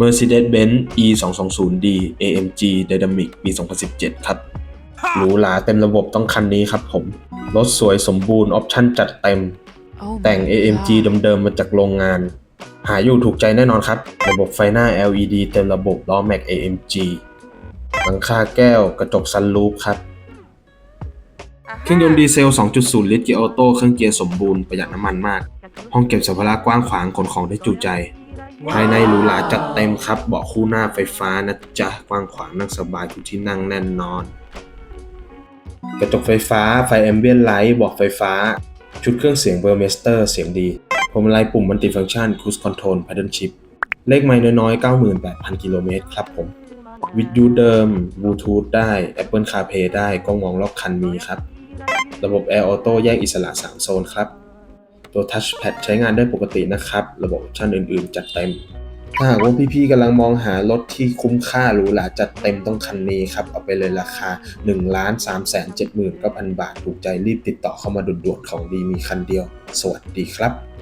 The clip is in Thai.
Mercedes-Benz E 2 2 0 D AMG Dynamic ปี 2017 ครับ หรูหราเต็มระบบต้องคันนี้ครับผม รถสวยสมบูรณ์ออปชั่นจัดเต็ม แต่ง AMG เดิมๆมาจากโรงงาน หาอยู่ถูกใจแน่นอนครับ ระบบไฟหน้า LED เต็มระบบล้อแม็ก AMG หลังคาแก้วกระจกซันรูฟครับ เครื่องยนต์ดีเซล 2.0 ลิตรเกียร์ออโต้เครื่องเกียร์สมบูรณ์ประหยัดน้ำมันมาก ห้องเก็บสัมภาระกว้างขวางขนของได้จุใจ ภายในหรูหราจัดเต็มครับ เบาะคู่หน้าไฟฟ้านะจ๊ะกว้างขวางนั่งสบายทุกที่นั่งแน่นนอน กระจกไฟฟ้าไฟแอมเบียนไลท์บอกไฟฟ้า ชุดเครื่องเสียงเบอร์เมสเตอร์เสียงดีพวงมาลัยปุ่มมัลติฟังก์ชันคูสคอนโทรลพ d ด l ชิพเลขไม่น้อยๆ 98,000 กิโลเมตรครับผมวิทยุเดิมบลูทูธได้ Apple CarPlay ได้กล้องมองรอบคันมีครับ ระบบ Air Auto แยกอิสระ 3 โซนครับ ตัว Touchpad ใช้งานได้ปกตินะครับ ระบบออปชั่นอื่นๆ จัดเต็ม ถ้าหากว่าพี่ๆกำลังมองหารถที่คุ้มค่าหรูหราจัดเต็มต้องคันนี้ครับ เอาไปเลยราคา 1 3 7 9 0 0 0 บาท ถูกใจรีบติดต่อเข้ามาด่วนๆของดีมีคันเดียว สวัสดีครับ